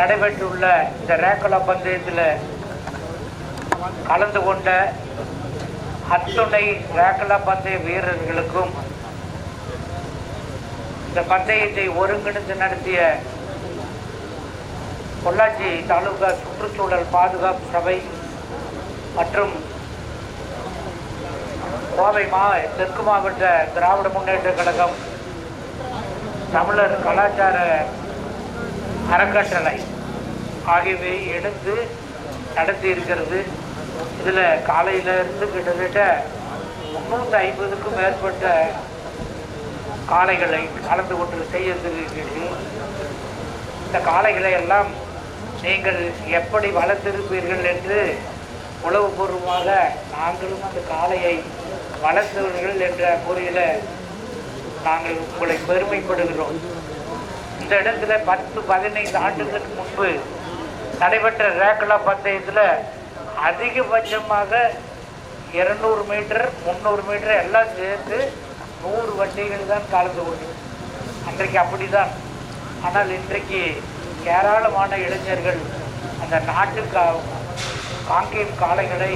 நடைபெற்றுள்ள இந்த ரேக்கலா பந்தயத்தில் கலந்து கொண்ட அத்துணை ரேக்கலா பந்தய வீரர்களுக்கும் இந்த பந்தயத்தை ஒருங்கிணைந்து நடத்திய பொள்ளாச்சி தாலுகா சுற்றுச்சூழல் பாதுகாப்பு சபை மற்றும் கோவை மா தெற்கு மாவட்ட திராவிட முன்னேற்ற கழகம் தமிழர் கலாச்சார அறக்கட்டளை. ஆகியவை எடுத்து நடத்தி இருக்கிறது. இதில் காலையில இருந்து கிட்டத்தட்ட முந்நூற்றி ஐம்பதுக்கும் மேற்பட்ட காளைகளை கலந்து கொண்டு செய்திருக்கிறீர்கள் இந்த காளைகளை எல்லாம் நீங்கள் எப்படி வளர்த்திருப்பீர்கள் என்று உளவுபூர்வமாக நாங்களும் அந்த காளையை வளர்த்தவர்கள் என்ற முறையில் நாங்கள் உங்களை பெருமைப்படுகிறோம். இந்த இடத்துல பத்து பதினைந்து ஆண்டுகளுக்கு முன்பு நடைபெற்ற ரேக்கலா பந்தயத்தில் அதிகபட்சமாக இருநூறு மீட்டர் முந்நூறு மீட்டர் எல்லாம் சேர்த்து நூறு வண்டிகள் தான் கலந்து கொண்டது அன்றைக்கு அப்படிதான். ஆனால் இன்றைக்கு ஏராளமான இளைஞர்கள் அந்த நாட்டு கா காங்கேயம் காளைகளை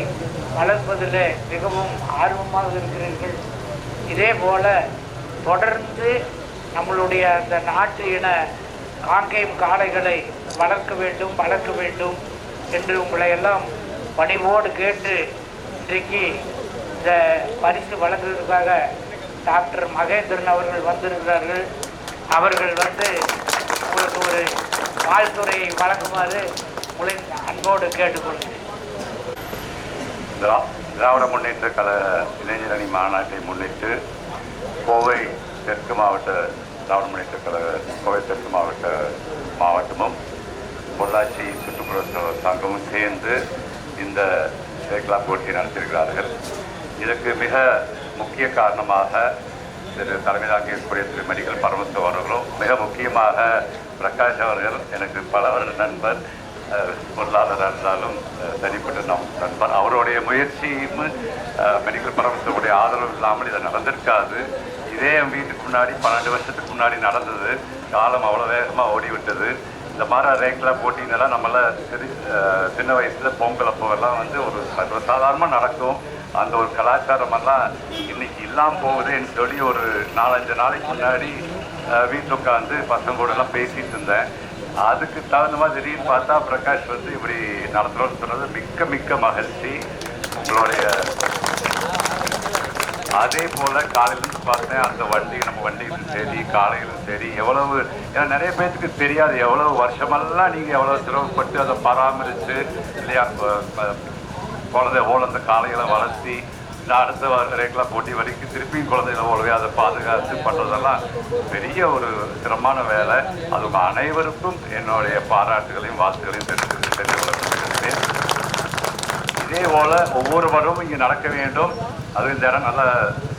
வளர்ப்பதில் மிகவும் ஆர்வமாக இருக்கிறீர்கள். இதே போல் தொடர்ந்து நம்மளுடைய அந்த நாட்டு இன காங்கேயம் காளைகளை வளர்க்க வேண்டும் வளர்க்க வேண்டும் என்று உங்களை எல்லாம் பணிவோடு கேட்டு இன்றைக்கு இந்த பரிசு வழங்குவதற்காக டாக்டர் மகேந்திரன் அவர்கள் வந்திருக்கிறார்கள். அவர்கள் வந்து உங்களுக்கு ஒரு வாழ்த்துறையை வழங்குமாறு உங்களை அன்போடு கேட்டுக்கொள்கிறேன். திராவிட முன்னேற்ற கழக இளைஞரணி மாநாட்டை முன்னிட்டு கோவை தெற்கு மாவட்ட திராவிட முன்னேற்ற கழக கோவை தெற்கு மாவட்ட மாவட்டமும் பொள்ளாச்சி சுற்றுப்புற சங்கமும் சேர்ந்து இந்த ரேக்லா போட்டியை நடத்தியிருக்கிறார்கள். இதற்கு மிக முக்கிய காரணமாக திரு தலைமை இருக்கக்கூடிய திரு மெடிக்கல் பரமசிவம் அவர்களும் மிக முக்கியமாக பிரகாஷ் அவர்கள் எனக்கு பல வருட நண்பர் அஹ், பொருளாளராக இருந்தாலும் தனிப்பட்ட நம் நண்பர். அவருடைய முயற்சியும் மெடிக்கல் பரமசிவருடைய ஆதரவு இல்லாமல் இதை நடந்திருக்காது. இதே என் வீட்டுக்கு முன்னாடி பன்னெண்டு வருஷத்துக்கு முன்னாடி நடந்தது. காலம் அவ்வளோ வேகமாக ஓடிவிட்டது. இந்த மாதிரி ரேக்கில் போட்டிங்கெல்லாம் நம்மள சிறு சின்ன வயசில் பொங்கல் அப்போவெல்லாம் வந்து ஒரு சாதாரணமாக நடக்கும். அந்த ஒரு கலாச்சாரமெல்லாம் இன்றைக்கி இன்னைக்கு இல்லாமல் போகுதுன்னு சொல்லி ஒரு நாலஞ்சு நாளைக்கு முன்னாடி வீட்டில் உட்காந்து பசங்க பேசிகிட்டு இருந்தேன். அதுக்கு தகுந்த மாதிரி திடீர்னு பார்த்தா பிரகாஷ் வந்து இப்படி நடத்துறோம்னு சொன்னது மிக்க மிக்க மகிழ்ச்சி. உங்களுடைய அதே போல காலையிலேருந்து பார்த்தேன் அந்த வண்டி நம்ம வண்டியிலும் சரி காலையிலும் சரி எவ்வளவு ஏன்னா நிறைய பேர்த்துக்கு தெரியாது எவ்வளவு வருஷமெல்லாம் நீங்கள் எவ்வளோ சிரமப்பட்டு அதை பராமரித்து இல்லையா குழந்தை ப- அந்த காலையில் வளர்த்தி இந்த அடுத்த ரேக்கில் போட்டி வரைக்கும் திருப்பியும் குழந்தைகளை ஓலவே அதை பாதுகாத்து பண்ணுறதெல்லாம் பெரிய ஒரு சிரமமான வேலை. அது அனைவருக்கும் என்னுடைய பாராட்டுகளையும் வாழ்த்துகளையும் தெரிஞ்சுது இதே போல ஒவ்வொரு வருடமும் இங்கே நடக்க வேண்டும். அது இந்த இடம் நல்ல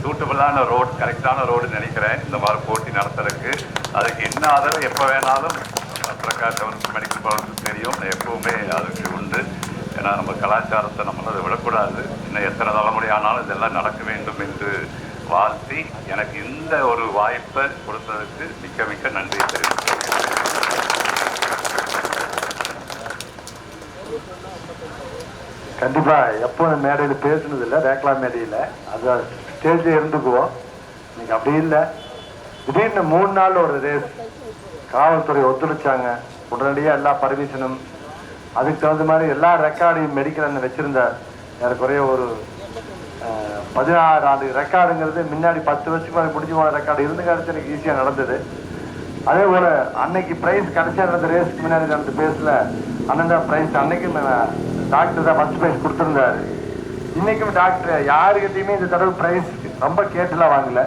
சூட்டபிளான ரோடு கரெக்டான ரோடு நினைக்கிறேன். இந்த மாதிரி போட்டி நடத்துறதுக்கு. அதுக்கு என்ன ஆதரவு எப்போ வேணாலும் பிரகாஷ் அவனுக்கு மெடிக்கல் போகிறதுக்கு தெரியும். எப்பவுமே அதுக்கு உண்டு. ஏன்னா நம்ம கலாச்சாரத்தை நம்மளால் அதை விடக்கூடாது. இன்னும் எத்தனை தலைமுறை ஆனாலும் இதெல்லாம் நடக்க வேண்டும் என்று வாழ்த்தி எனக்கு இந்த ஒரு வாய்ப்பை கொடுத்ததுக்கு மிக்க மிக்க நன்றி தெரிவித்தேன் கண்டிப்பாக எப்போ மேடையில் பேசுனது இல்லை ரேக்லா மேடையில். அது ஸ்டேஜில் இருந்துக்குவோம். இன்னைக்கு அப்படி இல்லை. திடீர்னு மூணு நாள் ஒரு ரேஸ் காவல்துறை ஒத்துழைச்சாங்க. உடனடியாக எல்லா பர்மிஷனும் அதுக்கு தகுந்த மாதிரி எல்லா ரெக்கார்டையும் மெடிக்கல் வச்சிருந்தார் ஏறக்குறைய ஒரு பதினாறு ஆண்டு ரெக்கார்டுங்கிறது முன்னாடி பத்து வருஷத்துக்கு மேலே முடிஞ்சு போன ரெக்கார்டு இருந்து காலத்து எனக்கு ஈஸியாக நடந்தது. அதே போல் அன்னைக்கு ப்ரைஸ் கடைசியாக நடந்த ரேஸ்க்கு முன்னாடி நடந்த பேஸில் அண்ணன் தான் ப்ரைஸ் அன்னைக்கு நான் டாக்டர் தான் ஃபர்ஸ்ட் பிரைஸ் கொடுத்துருந்தாரு. இன்னைக்கும் டாக்டர் யாருக்கிட்டையுமே இந்த தடவை ப்ரைஸ் ரொம்ப கேட்டுலாம் வாங்கல.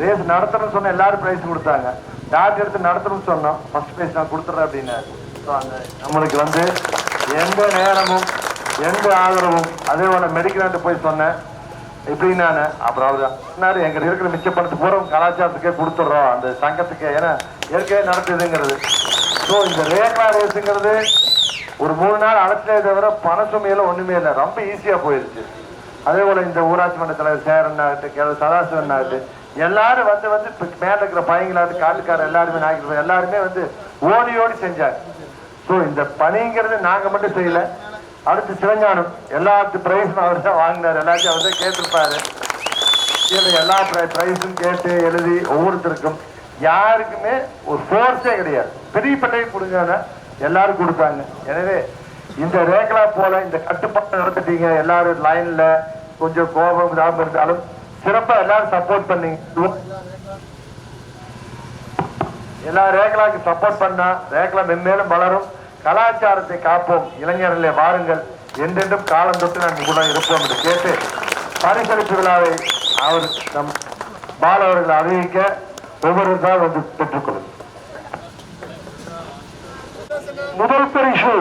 ரேஸ் நடத்தணும்னு சொன்ன எல்லாரும் ப்ரைஸ் கொடுத்தாங்க. டாக்டர் எடுத்து நடத்தணும்னு சொன்னோம் ஃபர்ஸ்ட் ப்ரைஸ் நான் கொடுத்துட்றேன் அப்படின்னாரு. ஸோ அந்த நம்மளுக்கு வந்து எந்த நேரமும் எந்த ஆதரவும் அதே போல மெடிக்கல் போய் சொன்னேன். இப்படி நான் அப்புறம் அவர் சொன்னாரு எங்கிட்ட இருக்கிற மிச்ச பணத்தை பூரா கலாச்சாரத்துக்கே கொடுத்துட்றோம். அந்த சங்கத்துக்கே ஏன்னா ஏற்கனவே நடத்துதுங்கிறது ஸோ இந்த ரேகா ரேஸுங்கிறது ஒரு மூணு நாள் அழைச்சதை தவிர பண சுமையெல்லாம் ஒண்ணுமே இல்லை. ரொம்ப ஈஸியா போயிருச்சு. அதே போல இந்த ஊராட்சி மன்ற தலைவர் சேரன் ஆகட்டும் கேள்வி சதாசிவன் ஆகட்டும் எல்லாரும் வந்து வந்து இப்ப மேல இருக்கிற பையங்களாகட்டும் காட்டுக்காரர் எல்லாருமே நாய்க்கு எல்லாருமே வந்து ஓடி ஓடி செஞ்சாங்க. ஸோ இந்த பணிங்கிறது நாங்க மட்டும் செய்யல. அடுத்து சிவஞானம். எல்லாத்து பிரைஸும் அவர் தான் வாங்கினார். எல்லாத்தையும் அவர் தான் கேட்டிருப்பாரு. கீழே எல்லா ப்ரைஸும் கேட்டு எழுதி ஒவ்வொருத்தருக்கும். யாருக்குமே ஒரு ஃபோர்ஸே கிடையாது. பெரிய பட்டையை கொடுங்கன்னா எல்லாரும் கொடுத்தாங்க. எனவே இந்த ரேகலா போல இந்த கட்டுப்பாடு நடத்திட்டீங்க. எல்லாரும் லைன்ல கொஞ்சம் கோபம் தாபம் இருந்தாலும் சிறப்பா எல்லாரும் சப்போர்ட் பண்ணீங்க. எல்லா ரேகலாக்கு சப்போர்ட் பண்ணா ரேகலா மென்மேலும் வளரும். கலாச்சாரத்தை காப்போம். இளைஞர்களே வாருங்கள். என்றென்றும் காலம் தொட்டு நாங்கள் கூட இருப்போம் என்று கேட்டு பரிசளிப்பு விழாவை அவர் நம் பாலவர்கள் அறிவிக்க அறிவிக்க தான் வந்து பெற்றுக்கொள்ளும் முதல் பரிசு.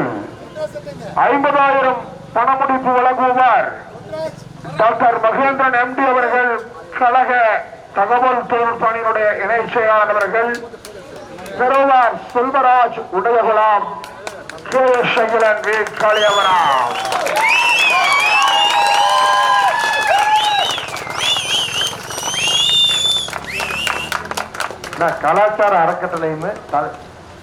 ஐம்பதாயிரம் பணமுடிப்பு வழங்குவார் டாக்டர் மகேந்திரன் எம்டி அவர்கள் கழக தகவல் தொழில்நுட்பணியினுடைய இணை செயலாளர் அவர்கள் பெறுவார் Selvaraj Udayakulam K S Sakilan V Kaliyavaram கலாச்சார அறக்கட்டளையுமே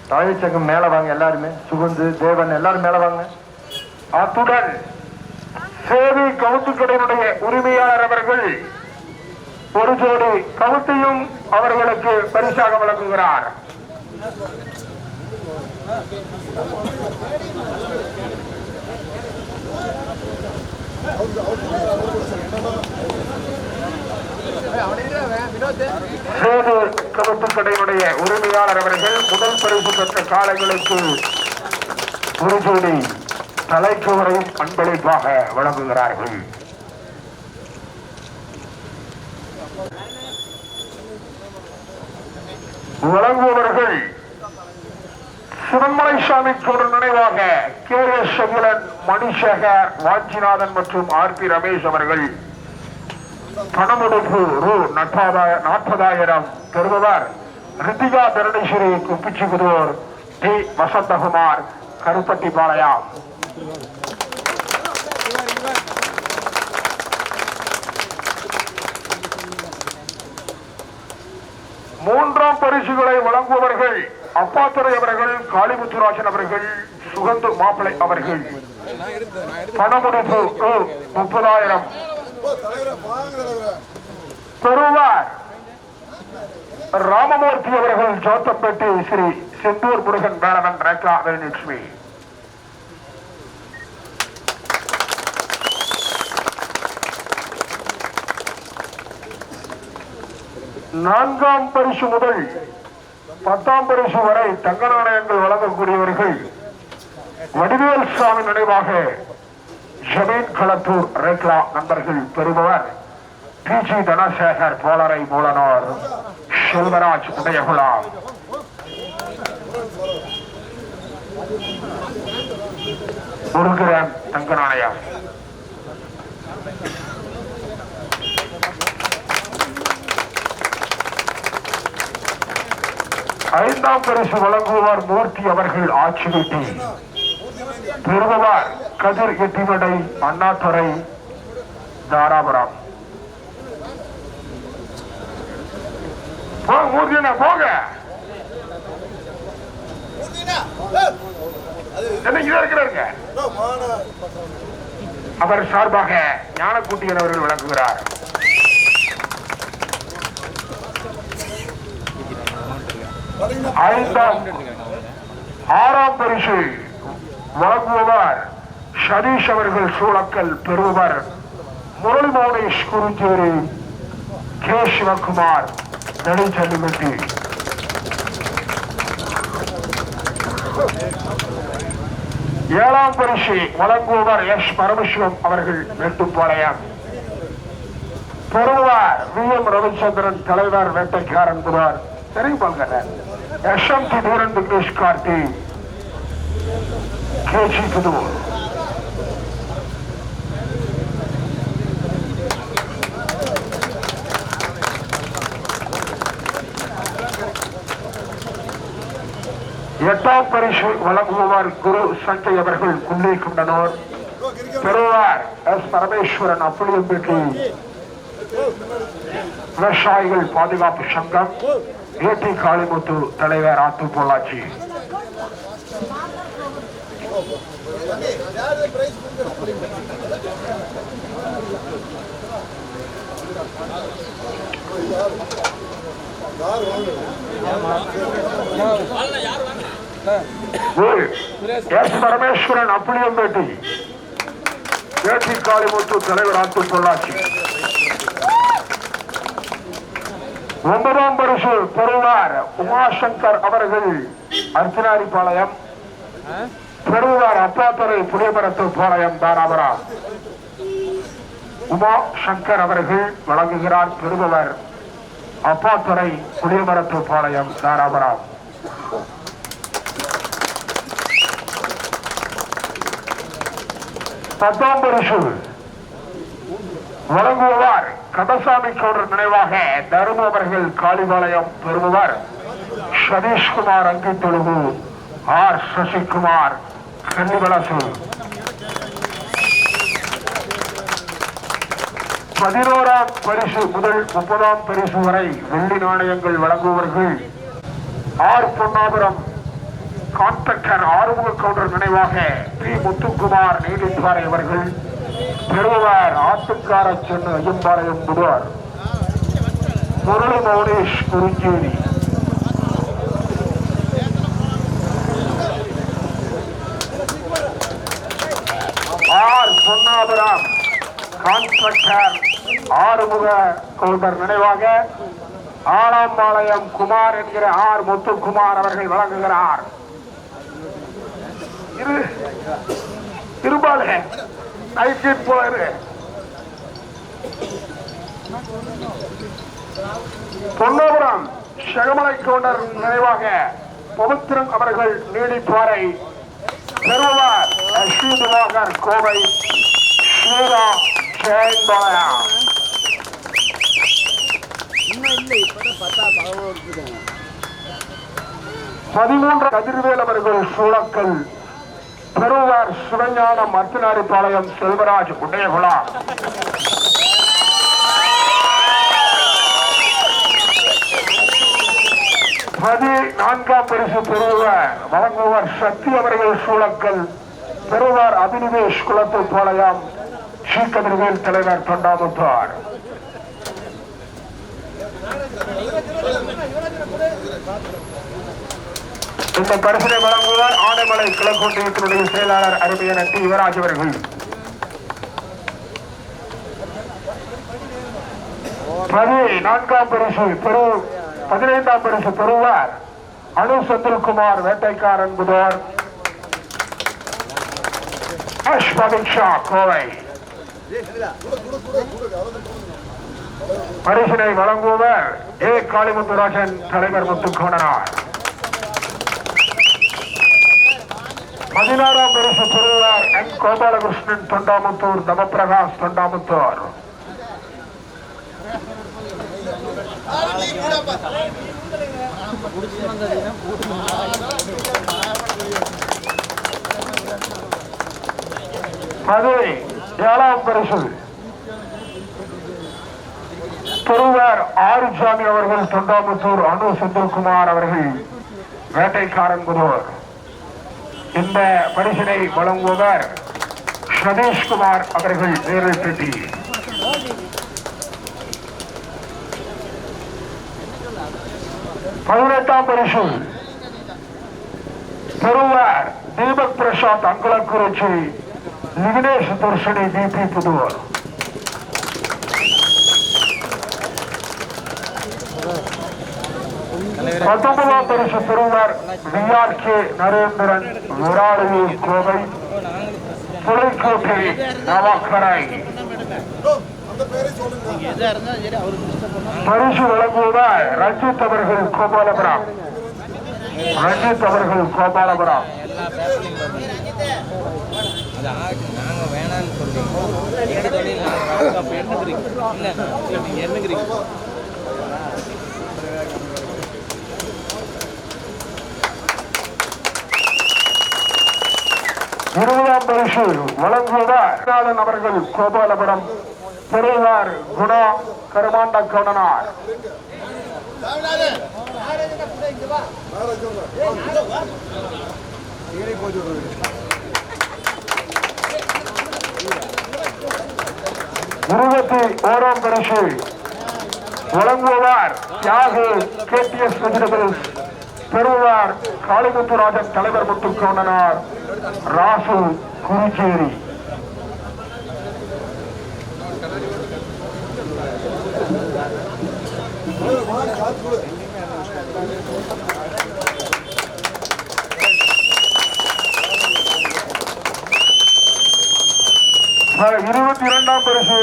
த- மேலே மேல வாங்க எல்லாருமே. சுகந்து தேவன் எல்லாரும் மேல வாங்க. அத்துடன் சேவை கவுத்துக்கடையினுடைய உரிமையாளர் அவர்கள் ஒரு ஜோடி கவுத்தையும் அவர்களுக்கு பரிசாக வழங்குகிறார். சேது கவுத்துக்கடையினுடைய உரிமையாளர் அவர்கள் முதல் பரிசு பெற்ற காலங்களுக்கு ஒரு ஜோடி தலைக்குவரையும் அன்பளிப்பாக வழங்குகிறார்கள். வழங்குபவர்கள் சிவமலை சாமி ஒரு நினைவாக கே எஸ் சகிலன் மணிசேகர் வாஞ்சிநாதன் மற்றும் ஆர் பி ரமேஷ் அவர்கள் பணமுடிப்பு ரூ நாற்பதாய- நாற்பதாயிரம் பெறுபவர் ரித்திகா தரணீஸ்வரி குப்பிச்சிபுதூர் டி. வசந்தகுமார் கருப்பட்டிப்பாளையம் மூன்றாம் பரிசுகளை வழங்குபவர்கள் அப்பாத்துறை அவர்கள் காளிமுத்துராஜன் அவர்கள் சுகந்து மாப்பிளை அவர்கள். பணமுடிப்பு ரூ முப்பதாயிரம். பெறுவார் ராமமூர்த்தி அவர்கள் ஜோத்தப்பேட்டை ஸ்ரீ செந்தூர் முருகன் வேலவன் ரேகா வேலுலட்சுமி நான்காம் பரிசு முதல் பத்தாம் பரிசு வரை தங்க நாணயங்கள் வழங்கக்கூடியவர்கள் வடிவேல் சுவாமி நினைவாக ஜமீன் களத்தூர் ரேக்லா நண்பர்கள் பெறுபவர் பிஜி தனசேகர் போலரை மூலனோர் செல்வராஜ் உதயகுலாம் முருகன் தங்க நாணயம் ஐந்தாம் பரிசு வழங்குவார் மூர்த்தி அவர்கள் ஆட்சி வீட்டி பெறுபவர் கதிர் எட்டிமடை அண்ணாதுறை தாராபுரம். இதை இருக்கிறாருங்க அவர் சார்பாக ஞானக்குட்டியன் அவர்கள் விளக்குகிறார் ஐந்தாம் ஆறாம் பரிசு வழங்குபவர் சதீஷ் அவர்கள் சூழக்கல் பெறுவர். முரளி மௌனேஷ் குருஞ்சேரி கே சிவகுமார் நெடுஞ்செல்லிமெட்டி. ஏழாம் பரிசு வழங்குவர் எஸ் பரமசிவம் அவர்கள் வெட்டுப்பாளையம் பெறுவார் வி எம் ரவிச்சந்திரன் தலைவர் வேட்டைக்காரன் புறார் தெரியுமாங்க S M T Thooran Vignesh Karthi. KG Puthur. எட்டாம் பரிசு வழங்குபவர் குரு சஞ்சய் அவர்கள் குள்ளே குண்டனோர் பெறுவார் எஸ் பரமேஸ்வரன் அப்படியம்பேட்டி விவசாயிகள் பாதுகாப்பு சங்கம் ஏடி காளிமுத்து தலைவர் ஆத்து பொள்ளாச்சி. எஸ் பரமேஸ்வரன் அப்புளியம்பேட்டி ஏற்றி காளிமுத்து தலைவர் ஆட்டு பொள்ளாச்சி. ஒன்பதாம் பரிசு பெறுவார் உமாசங்கர் அவர்கள் அர்ச்சனாரிபாளையம் பெறுவார் அப்பாத்துறை புளியமரத்து பாளையம் தாராபுரம் உமா சங்கர் அவர்கள் வழங்குகிறார் பெறுபவர் அப்பாத்துறை புளியமரத்து பாளையம் தாராபுரம் பத்தாம் பரிசு வழங்குவார் கடசாமி கவுடர் நினைவாக தரும அவர்கள் காளிபாளையம் பெறுபவர் சதீஷ்குமார் அங்கித்தொழுகு ஆர் சசிகுமார் கன்னிவலசு. பதினோராம் பரிசு முதல் முப்பதாம் பரிசு வரை வெள்ளி நாணயங்கள் வழங்குவர்கள் ஆர் பொன்னாபுரம் கான்ட்ராக்டர் ஆறுமுக கவுண்டர் நினைவாக பி. முத்துக்குமார் நீலிப்பாறை அவர்கள் பெறுவார் ஆட்டுக்கார சென்னு ஐயம்பாளையம் முடுவார் முரளி மௌனேஷ் குறிஞ்சேரி. ஆர். பொன்னாபுரம் கான்ட்ராக்டர் ஆறுமுக கவுண்டர் நினைவாக ஆலாம்பாளையம் குமார் என்கிற ஆர். முத்துக்குமார் அவர்கள் வழங்குகிறார். இரு. இருபாலே நைட்டின் போயிரு பொன்னாபுரம் செகமலை கவுண்டர் நினைவாக பவித்திரன் அவர்கள் நீடிப்பாறை பெறுவார். லட்சுமி திவாகர் கோவை ஸ்ரீரா சேன்பாளையா பதிமூன்று கதிர்வேல் அவர்கள் சூழக்கல் திருவார் சிவஞானம் மத்தினாரிப்பாளையம் செல்வராஜ் உடையகுலா. பதி நான்காம் பரிசு பெறுவ வழங்குவர் சக்தி அவர்கள் சூழக்கல். பெறுவார் அபினிவேஷ் குலத்து பாளையம் ஸ்ரீகதிர்வேல் தலைவர் தொண்டாமுத்தார். இந்த பரிசனை வழங்குவார் ஆனைமலை கிழக்கொன்றியத்தினுடைய செயலாளர் அருமையான டி யுவராஜ் அவர்கள். பதி நான்காம் பரிசு பெரு பதினைந்தாம் பரிசு பெறுவார். அனு செந்தில்குமார் வேட்டைக்கார் புதோர். அஷ்மதிக் ஷா கோவை. பரிசினை வழங்குவர் ஏ காளிமுத்துராஜன் தலைவர் முத்துக்கோணனார். பதினாறாம் பரிசு திருவிழார் என் கோபாலகிருஷ்ணன் தொண்டாமுத்தூர் தமப்பிரகாஷ் தொண்டாமுத்தூர். அது ஏழாம் பரிசு திருவார் ஆறுசாமி அவர்கள் தொண்டாமுத்தூர் அனு செந்தில்குமார் அவர்கள் வேட்டைக்காரன் புதுவர் இந்த பரிசினை வழங்குபவர் சதீஷ்குமார் அவர்கள் நேரில் பெட்டி பதினெட்டாம் பரிசு. பெறுவார் தீபக் பிரசாத் அங்குலக்குறிச்சி விக்னேஷ் தர்ஷினி பிபி புதுவர் பத்தொன்பதாம் பரிசு பெறுவார் விஆர் கே நரேந்திரன் விராளியூர் கோவை புலிக்கோட்டை நவாக்கரை பரிசு வழங்குவதால் ரஞ்சித் அவர்கள் கோபாலபுரம். ரஞ்சித் அவர்கள் கோபாலபுரம். சொல்றோம். என்னங்கிறீங்க நீங்க என்னங்கிறீங்க. இருபதாம் பரிசு வழங்குவதால் அவர்கள் கோபாலபுரம் பெரியவார் குணா கருமாண்ட கவுடனார் இருபத்தி ஓராம் பரிசு வழங்குவதார் தியாகு கேடிஎஸ் வெஜிடபிள்ஸ் பெறுவார் காளிமுத்துராஜன் தலைவர் முத்துக்கோணனார் ராசு குருச்சேரி. இருபத்தி இரண்டாம் பரிசு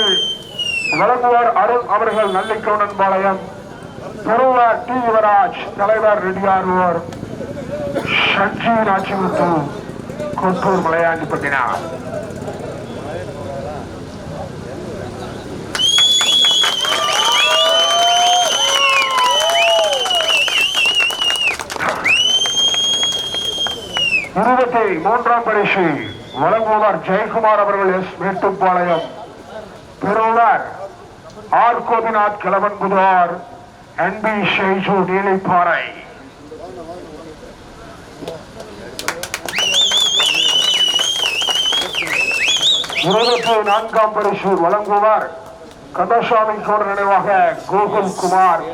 வழங்குவார் அருண் அவர்கள் நல்லிக்கவுடன் பாளையம். பெறுவார் டி யுவராஜ் தலைவர் ரெடியார்வோர் சஞ்சி ராஜிமுத்து கொட்டூர் மலையாண்டிப்பட்டினார் இருபத்தி மூன்றாம் பரிசு வழங்குவார் ஜெயக்குமார் அவர்கள் எஸ். மேட்டுப்பாளையம். பெறுவார் ஆர். கோபிநாத் கிழவன் புதுவார் என்பி ஷைஜு நீலைப்பாறை இருபத்தி நான்காம் பரிசு வழங்குவார் கந்தசாமி கோர் நினைவாக கோகுல் குமார்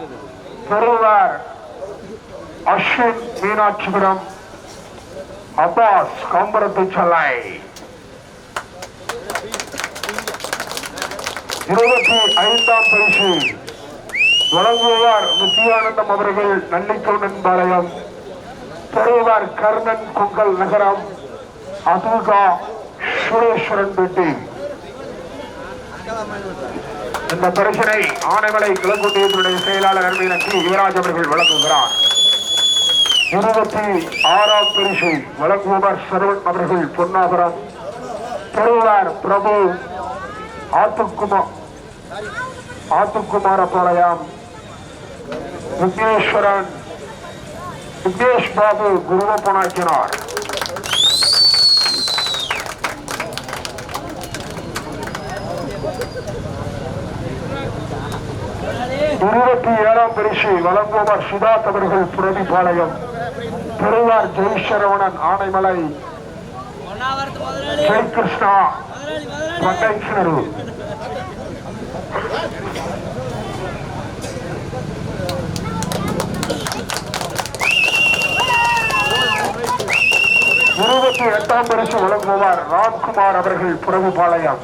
பெறுவார் அஸ்வின் மீனாட்சிபுரம் அப்பாஸ் காம்பரத்து செல்லை இருபத்தி ஐந்தாம் பரிசு வழங்குவார் நித்யானந்தம் அவர்கள் நல்லிக்கவுண்டன் பாளையம் பெறுவார் கர்ணன் குங்கல் நகரம் அதுகா சுரேஸ்வரன் பெட்டி. இந்த பரிசனை ஆனைமலை கிழக்குண்டியத்தினுடைய செயலாளர் அருமையினர் டி யுவராஜ் அவர்கள் வழங்குகிறார். இருபத்தி ஆறாம் பரிசு வழங்குவார் சரவண் அவர்கள் பொன்னாபுரம். பெறுவார் பிரபு ஆத்துக்குமார் பாளையம் விக்னேஸ்வரன் விக்னேஷ் பாபு குருவப்பனாக்கினார் இருபத்தி ஏழாம் பரிசு வழங்குவார் சுதாத் அவர்கள் புரதிபாளையம். பெறுவார் ஜெய் சரவணன் ஆனைமலை ஜெய் கிருஷ்ணா பட்டை இருபத்தி எட்டாம் பரிசு வழங்குவார் ராம்குமார் அவர்கள் புறவுபாளையம்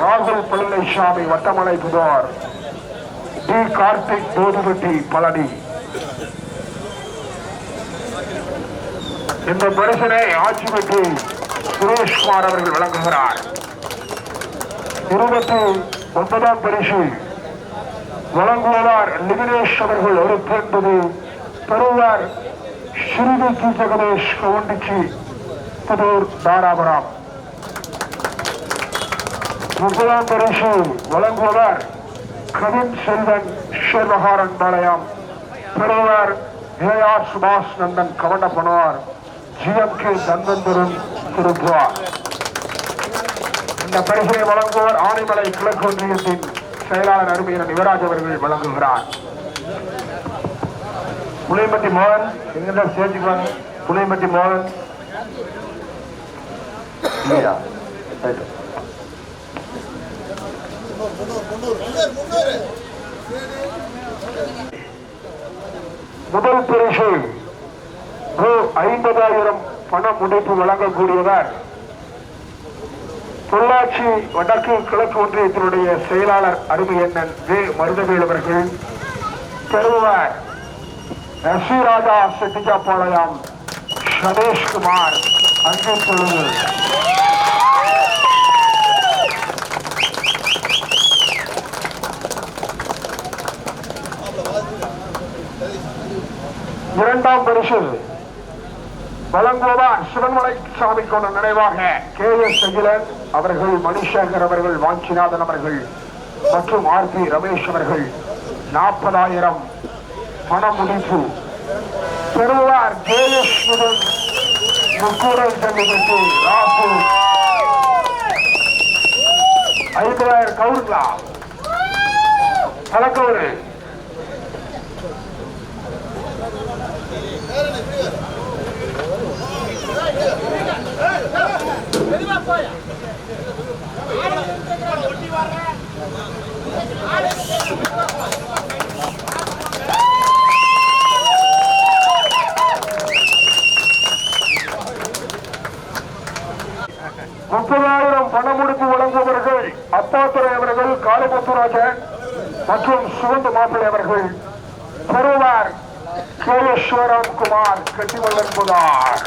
ராகுல் பழனிசாமி வட்டமலை புதோர். டி. கார்த்திக் போதுபட்டி பழனி. இந்த பரிசனை ஆட்சி பெற்று சுரேஷ்குமார் அவர்கள் வழங்குகிறார் இருபத்தி ஒன்பதாம் பரிசு வழங்குவார் லிவினேஷ் அவர்கள் ஒரு என்பது பெறுவார் ஸ்ரீவிக்கி ஜெகதேஷ் கவுண்டிச்சி புதூர் தாராபுரம் முப்பதாம் பரிசு வழங்குவார் கவின் செல்வன் ஷெர்வகாரன் பாளையம் பெறுவார் ஏஆர் சுபாஷ் நந்தன் கவண்டப்பனார் ஜிஎம் கே தன்வந்தரன் திருப்புவார் இந்த பரிசை வழங்குவோர் ஆனைமலை கிழக்கு ஒன்றியத்தின் செயலாளர் அருமையினர் யுவராஜ் அவர்கள் வழங்குகிறார் புளியம்பட்டி மோகன் எங்கிட்ட சேர்த்துக்கு வாங்க? புளியம்பட்டி மோகன். இல்லையா ரைட் முதல் பரிசு ரூ ஐம்பதாயிரம் பண முடிப்பு வழங்கக்கூடியவர் பொள்ளாச்சி வடக்கு கிழக்கு ஒன்றியத்தினுடைய செயலாளர் அருமையண்ணன் வே. மருதவேல் அவர்கள். பெறுவார் நசீராஜா செட்டிஜாப்பாளையம் சதேஷ்குமார் அன்பு பொழுது இரண்டாம் பரிசு வழங்குவதார் சிவன்மலை சாமி கொண்ட நினைவாக கே எஸ் அகிலன் அவர்கள் மணிசேகர் அவர்கள் வாஞ்சிநாதன் அவர்கள் மற்றும் ஆர் பி ரமேஷ் அவர்கள். நாற்பதாயிரம் மனமுடிப்பு திருவார் ஜேஎஸ்முடன் முக்கூடல் சங்கத்திற்கு ராப்பூர் ஐம்பதாயிரம் கவுருங்களா? கலக்கவரு ஒட்டி முப்பதாயிரம் பணமுடிப்பு வழங்குபவர்கள் அப்பாத்துறை அவர்கள் காளிமுத்துராஜன் மற்றும் சுகந்த மாப்பிள்ளை அவர்கள். பெறுவார் கேலேஸ்வரம் குமார் கட்டிவள்ளன் புதார்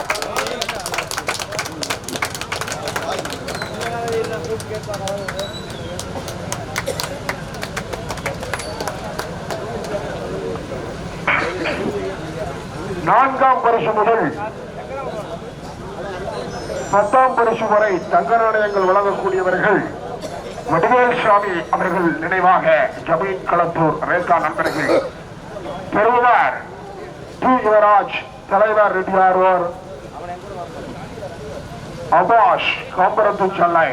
நான்காம் பரிசு முதல் பத்தாம் பரிசு வரை தங்க நாணயங்கள் வழங்கக்கூடியவர்கள் வடிவேல் சுவாமி அவர்கள் நினைவாக ஜமீன் களத்தூர் ரேகா நண்பர்கள். பெறுவார் டி. யுவராஜ் தலைவர் ரெட்டியார்வர் அபாஷ் காம்பரத்து சென்னை.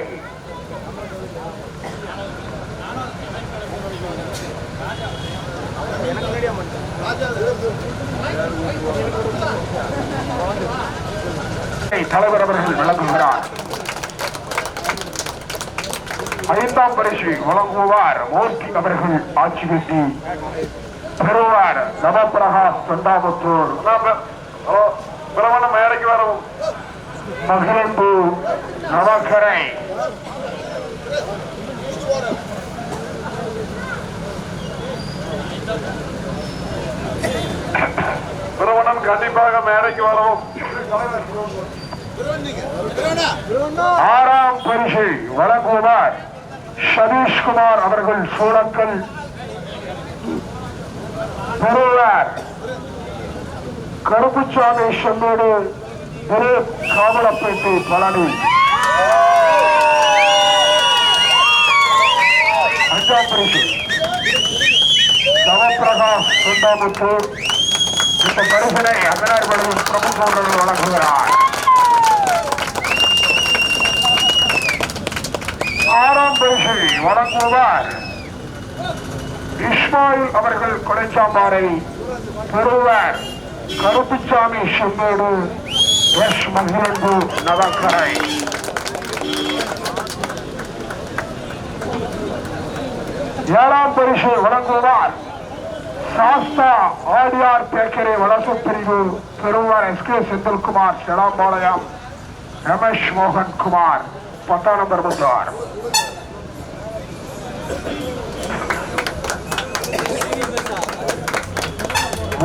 தலைவர் அவர்கள் விளங்குகிறார் ஐந்தாம் பரிசு வழங்குவார் மூர்த்தி அவர்கள் ஆட்சி வெட்டி பெறுவார் நவபிரகாஷ் தொண்டாமுத்தூர் பிரமணம் மேடைக்கு வரவும். மகிழம்பு நவக்கரை பிரமணம் கண்டிப்பாக மேடைக்கு வரவும். ஆறாம் பரிசு வழங்குவார் சதீஷ்குமார் அவர்கள் சூழக்கல் பெறுவார் கருப்புச்சாமி செம்மேடு திலீப் காவலப்பேட்டை பழனி. அஞ்சாம் பரிசு. நவபிரகாஷ் தொண்டாமுத்தூர் இந்த பரிசினை அகனார் படுவது பிரமுகர்கள் வழங்குகிறார் ஆறாம் பரிசு வழங்குவார் இஸ்மாயில் அவர்கள் கொடைச்சாம்பாறை பெறுவர். கருப்புச்சாமி செம்மேடு எஸ் மகிழந்து நவக்கரை. ஏழாம் பரிசு வழங்குவார். சாஸ்தா ஆடியார் பேக்கரை வளர்ச்சி பிரிவு பெறுவார் எஸ். கே. செந்தில்குமார் செலாம்பாளையம் ரமேஷ் மோகன் குமார் பத்தாம் நம்பர் முத்தார்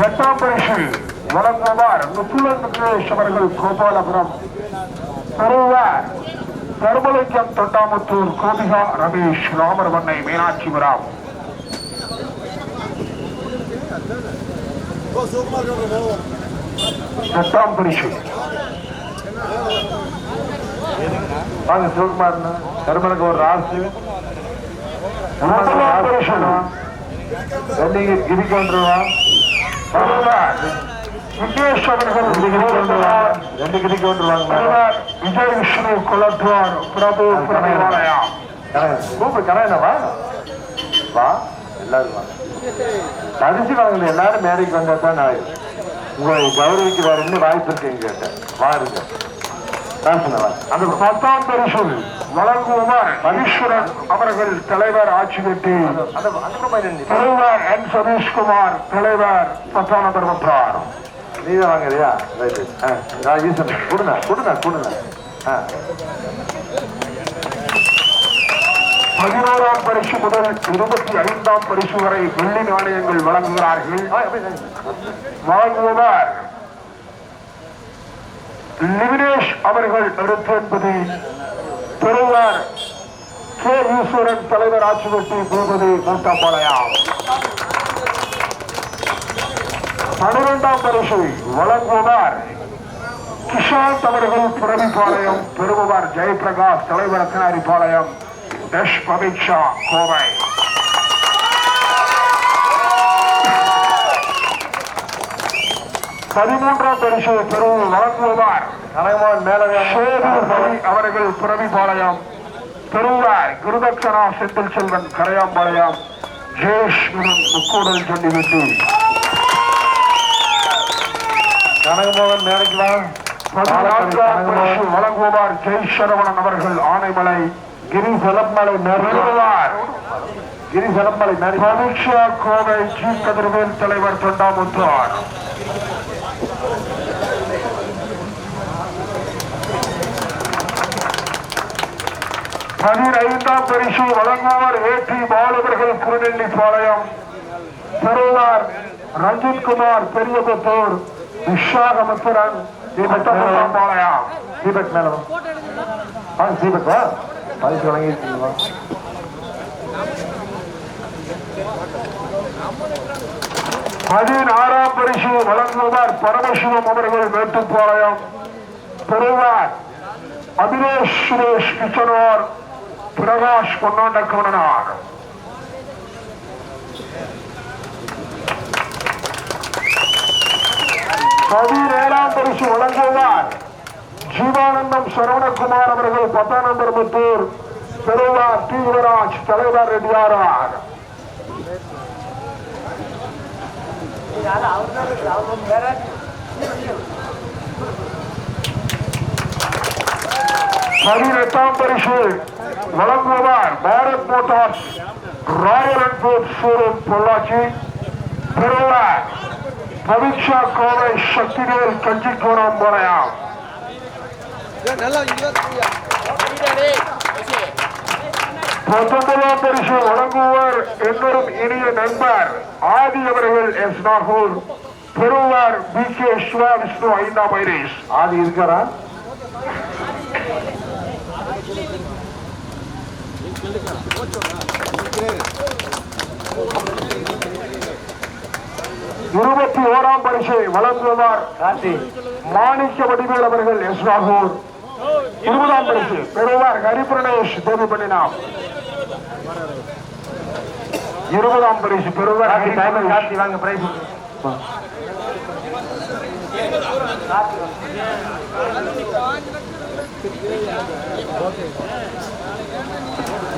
எட்டாம் வழங்குவார் முத்துலன் முகேஷ் அவர்கள் கோபாலபுரம். பெறுவார் தர்மலிங்கம் தொண்டாமுத்தூர் கோபிகா ரமேஷ் ராமர்வண்ணை மீனாட்சிபுரம் எட்டாம் பரிசு வாங்க சிவகுமார் தர்மனுக்கு ஒரு ராசு ரெண்டு கிரிக்கு வந்துருவா விஜேஷ் அவர்கள் ரெண்டு கிரிக்கு வந்துருவாங்க விஜய் விஷ்ணு குலத்வார் பிரபு கூப்பிடு கலையனவா வா எல்லாரும் வா நடிச்சுவாங்க எல்லாரும் மேடைக்கு வந்தா தான் நான் உங்களை கௌரவிக்கு வேற என்ன வாய்ப்பு இருக்கு எங்கிட்ட வாருங்க. அந்த பத்தாம் பரிசு வழங்குவார் ஈஸ்வரன் அவர்கள் தலைவர் ஆட்சி பெற்று தலைவர் என் சதீஷ்குமார் தலைவர் பத்தாம் நம்பர் நீ வாங்க வாங்குறியா? ரைட்டு. நான் கொடுங்க கொடுங்க கொடுங்க. ஆ. பதினோராம் பரிசு முதல் இருபத்தி ஐந்தாம் பரிசு வரை வெள்ளி நாணயங்கள் வழங்குகிறார்கள். வழங்குவார் லிவினேஷ் அவர்கள் நடுத்து என்பது பெறுவார் கே. ஈஸ்வரன் தலைவர் ஆட்சிவட்டி பூபதி மூட்டப்பாளையம் பனிரெண்டாம் பரிசு வழங்குவார் கிஷாந்த் அவர்கள் புரவிப்பாளையம் பெறுபவர் ஜெயபிரகாஷ் தலைவர் ரத்னாரிப்பாளையம் டஷ் பவிக்ஷா கோவை பதிமூன்றாம் பரிசு பெறும் வழங்குவார் அவர்கள் புரவிபாளையம் பெறுவார் குருதக்ஷனா செந்தில் செல்வன் கரையாம்பாளையம் ஜெயேஸ்வரன் முக்கூடல் சொல்லிவிட்டு கனகமோகன் பரிசு வழங்குவார் ஜெய் சரவணன் அவர்கள் ஆனைமலை கிரி செலப்பமலை பெறுவார் கிரி செலப்பமலை பரீட்சா கோவை ஜி கதிர்வேல் தலைவர் தொண்டாமுத்தார். பதினைந்தாம் பரிசு வழங்குவார் ஏற்றி பாலவர்கள் குருநெல்லிப்பாளையம் பெறுவார் ரஞ்சித் குமார் பெரியபுத்தூர் விஸ்வாகமுத்திரன் பாளையம் தீபக் மேல வா. ஆ தீபக் வா பரிசு வழங்கியிருக்கீங்களா பதினாறாம் பரிசு வழங்குவார் பரமசிவம் அவர்கள் மேட்டுப்பாளையம். பெறுவார் அபிலேஷ் சுரேஷ் கிச்சனார் பிரகாஷ் கொண்டாண்ட கவனனார் பதினேழாம் பரிசு வழங்குவார் ஜீவானந்தம் சரவணகுமார் அவர்கள் பத்தாம் நம்பர் முத்தூர் பெறுவார் டி யுவராஜ் தலைவர் ரெட்டியாரார் பதினெட்டாம் பரிசு வழங்குவதார் Bharat motors Royal Enfield showroom Pollachi பெறுவார் பவிக்ஷா கோவை சக்திவேல் கஞ்சிக்கோணம் போனையாம் பத்தொன்பதாம் பரிசு வழங்குவார் என்னும் இனிய நண்பர் ஆதி அவர்கள் எஸ் நாகூர் பெறுவார் பி கே சிவா விஷ்ணு ஐந்தாம் ஐரிஸ் ஆதி இருக்கிறார் இருபத்தி ஓராம் பரிசை வழங்குவார் மாணிக்க வடிவேல் அவர்கள் எஸ் நாகூர் இருபதாம் பரிசு. பெறுவார் ஹரிபிரணேஷ் தேவி பண்ணினாம் இருபதாம் பரிசு. பெறுவார் கார்த்தி வாங்க பிரைஸ்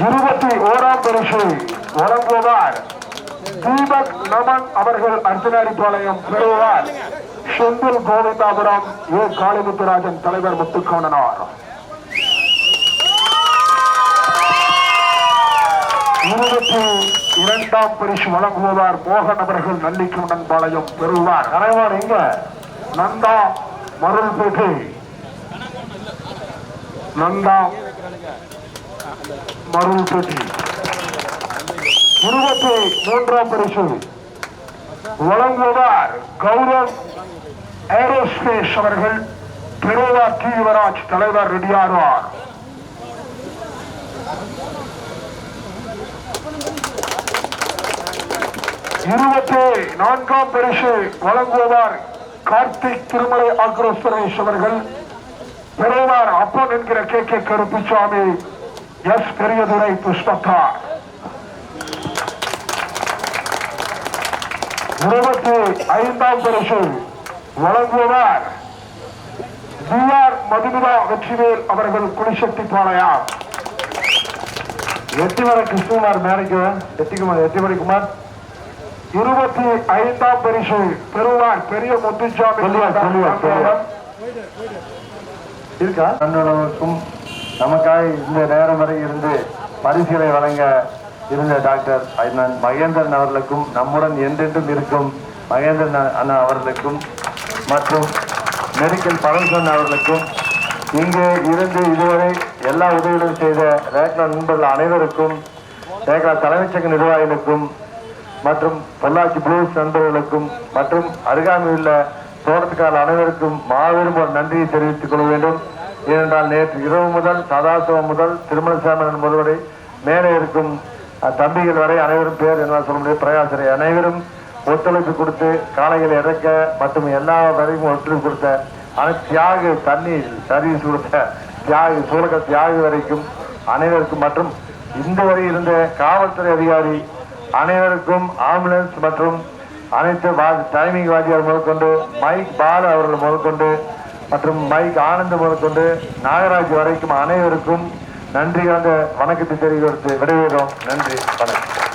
இருபத்தி ஓராம் பரிசு. வழங்குவார் தீபக் நமன் அவர்கள் அர்த்தநாரிப்பாளையம் பெறுவார். செந்தில் கோவிந்தாபுரம் ஏ. காளிமுத்துராஜன் தலைவர் முத்துக்கவுண்டனார் இருபத்தி இரண்டாம் பரிசு வழங்குவதார் மோகன் அவர்கள் நல்லிக்கவுண்டன் பாளையம் பெறுவார். கரைவார் எங்க? நந்தா மருள்பேட்டை நந்தா மருள்பேட்டை இருபத்தி மூன்றாம் பரிசு வழங்குவதார் கௌரவ் ஏரோஸ்பேஸ் அவர்கள் பெருவா தீவராஜ் தலைவர் ரெடியார்வார் இருபத்தி நான்காம் பரிசு வழங்குவார் கார்த்திக் திருமலை ஆக்ரோஸ்வரேஷ் அவர்கள் பெறுவார் அப்பன் என்கிற K. K. Karuppusamy S. Periyadurai புஷ்பத்தார் இருபத்தி ஐந்தாம் பரிசு வழங்குவார். பி ஆர் மதுமிதா வெற்றிவேல் அவர்கள் குடிசக்தி பாளையம் எட்டிமர கிருஷ்ணகுமார் மேடைக்கு எட்டிக்குமார் எட்டிமலை குமார். இருபத்தி ஐந்தாம் பரிசு பெறுவார். பெரிய முத்துசாமி இருக்கா? தன்னுடனுக்கும் நமக்காக இந்த நேரம் வரை இருந்து பரிசுகளை வழங்க இருந்த டாக்டர் மகேந்திரன் அவர்களுக்கும் நம்முடன் என்றென்றும் இருக்கும் மகேந்திரன் அண்ணா அவர்களுக்கும் மற்றும் மெடிக்கல் பரமசன் அவர்களுக்கும் இங்கே இருந்து இதுவரை எல்லா உதவிகளும் செய்த ரேக்லா நண்பர்கள் அனைவருக்கும் ரேக்லா தலைமைச்சக நிர்வாகிகளுக்கும் மற்றும் பொள்ளாச்சி ப்ளூஸ் நண்பர்களுக்கும் மற்றும் அருகாமையில் உள்ள தோட்டத்துக்கார அனைவருக்கும் மாபெரும் ஒரு நன்றியை தெரிவித்துக் கொள்ள வேண்டும். ஏனென்றால் நேற்று இரவு முதல் சதாசிவம் முதல் திருமணசாமி முதல்வரை மேலே இருக்கும் தம்பிகள் வரை அனைவரும் பேர் என்ன சொல்ல முடியும்? பிரயாசரை அனைவரும் ஒத்துழைப்பு கொடுத்து காளைகளை இறக்க மற்றும் எல்லா வரையும் ஒத்துழைப்பு கொடுத்த ஆனால் தியாகு தண்ணீர் சர்வீஸ் கொடுத்த தியாகு சூழக தியாகு வரைக்கும் அனைவருக்கும் மற்றும் இந்த வரை இருந்த காவல்துறை அதிகாரி அனைவருக்கும் ஆம்புலன்ஸ் மற்றும் அனைத்து வா- டைமிங் வாத்தியார் முதற்கொண்டு மைக் பால அவர்கள் முதற்கொண்டு மற்றும் மைக் ஆனந்த் முதற்கொண்டு நாகராஜ் வரைக்கும் அனைவருக்கும் நன்றி கலந்த வணக்கத்தை தெரிவித்து விடைபெறும் நன்றி வணக்கம்.